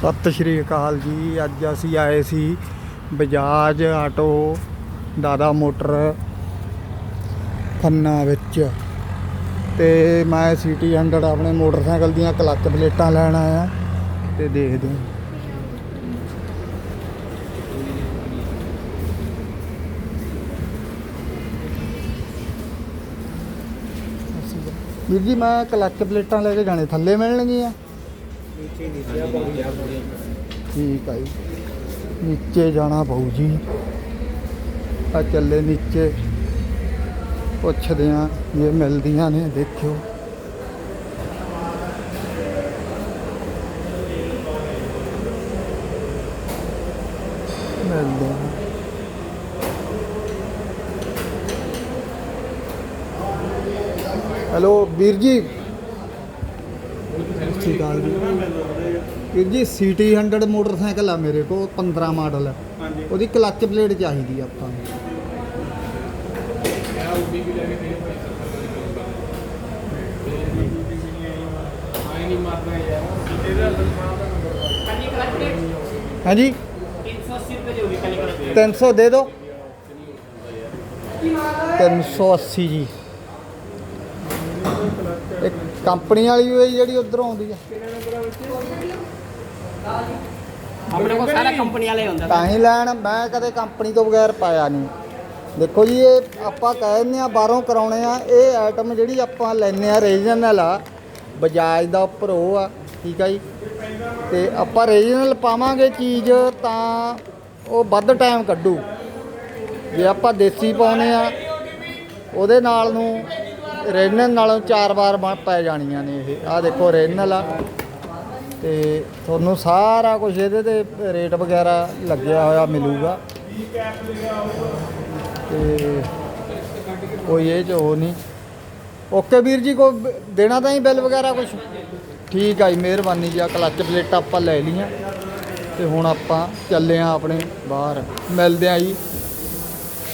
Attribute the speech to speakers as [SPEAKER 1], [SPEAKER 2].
[SPEAKER 1] ਸਤਿ ਸ਼੍ਰੀ ਅਕਾਲ ਜੀ। ਅੱਜ ਅਸੀਂ ਆਏ ਸੀ ਬਜਾਜ ਆਟੋ ਦਾਦਾ ਮੋਟਰ ਖੰਨਾ ਵਿੱਚ। ਤੇ ਮੈਂ ਸਿਟੀ 100 ਆਪਣੇ ਮੋਟਰਸਾਈਕਲ ਦੀਆਂ ਕਲੱਚ ਪਲੇਟਾਂ ਲੈਣ ਆਇਆ ਤੇ ਦੇਖਦੇ ਹਾਂ। ਵੀਰ ਜੀ, ਮੈਂ ਕਲੱਚ ਪਲੇਟਾਂ ਲੈ ਕੇ ਜਾਣੇ, ਥੱਲੇ ਮਿਲਣਗੀਆਂ? ਠੀਕ ਆ ਜੀ। ਨੀਚੇ ਜਾਣਾ ਪਊ ਜੀ। ਆ ਚੱਲੇ ਨੀਚੇ। ਪੁੱਛਦੇ ਆ ਜੇ ਮਿਲਦੀਆਂ ਨੇ, ਦੇਖਿਓ। ਮਿਲਦੇ ਹੈਲੋ, ਵੀਰ ਜੀ। ਸ਼੍ਰੀ ਅਕਾਲ ਜੀ। ਵੀਰ ਜੀ ਸਿਟੀ 100 ਮੋਟਰਸਾਈਕਲ ਆ ਮੇਰੇ ਕੋਲ 15 ਮਾਡਲ। ਹੈ ਉਹਦੀ ਕਲੱਚ ਪਲੇਟ ਚਾਹੀਦੀ ਆਪਾਂ ਨੂੰ। ਹਾਂਜੀ। 300 ਦੇ ਦਿਓ। 380 ਜੀ। ਇੱਕ ਕੰਪਨੀ ਵਾਲੀ ਹੋਈ ਜਿਹੜੀ ਉਧਰੋਂ ਆਉਂਦੀ ਆ।
[SPEAKER 2] ਆਪਣੇ ਕੋਲ ਸਾਰਾ ਕੰਪਨੀ ਵਾਲੇ ਹੁੰਦਾ।
[SPEAKER 1] ਤਾਂ ਹੀ ਲੈਣ ਮੈਂ ਕਦੇ ਕੰਪਨੀ ਤੋਂ ਬਗੈਰ ਪਾਇਆ ਨਹੀਂ। ਦੇਖੋ ਜੀ ਇਹ ਆਪਾਂ ਕਹਿ ਦਿੰਦੇ ਆ ਬਾਹਰੋਂ ਕਰਾਉਣੇ ਆ ਇਹ ਆਈਟਮ ਜਿਹੜੀ ਆਪਾਂ ਲੈਨੇ ਆ ਰੀਜਨਲ ਆ। ਬਜਾਜ ਦਾ ਉੱਪਰ ਉਹ ਆ ਠੀਕ ਆ ਜੀ। ਤੇ ਆਪਾਂ ਰੀਜਨਲ ਪਾਵਾਂਗੇ ਚੀਜ਼ ਤਾਂ ਉਹ ਵੱਧ ਟਾਈਮ ਕੱਢੂ। ਜੇ ਆਪਾਂ ਦੇਸੀ ਪਾਉਨੇ ਆ ਉਹਦੇ ਨਾਲ ਨੂੰ ਰੀਜਨਲ ਨਾਲੋਂ ਚਾਰ ਵਾਰ ਬਣ ਪੈ ਜਾਣੀਆਂ ਨੇ ਇਹ। ਆਹ ਦੇਖੋ ਰੀਜਨਲ ਆ। ਤੇ ਤੁਹਾਨੂੰ ਸਾਰਾ ਕੁਝ ਇਹਦੇ ਤੇ ਰੇਟ ਵਗੈਰਾ ਲੱਗਿਆ ਹੋਇਆ ਮਿਲੂਗਾ। ਤੇ ਕੋਈ ਇਹ ਚ ਉਹ ਨਹੀਂ। ਓਕੇ ਵੀਰ ਜੀ ਕੋ ਦੇਣਾ ਤਾਂ ਹੀ ਬਿੱਲ ਵਗੈਰਾ ਕੁਝ ਠੀਕ ਆ ਜੀ, ਮਿਹਰਬਾਨੀ ਜੀ ਆ ਕਲੱਚ ਪਲੇਟਾਂ ਆਪਾਂ ਲੈ ਲਈਆਂ। ਤੇ ਹੁਣ ਆਪਾਂ ਚੱਲੇ ਆ ਆਪਣੇ ਬਾਹਰ। ਮਿਲਦੇ ਆ ਜੀ।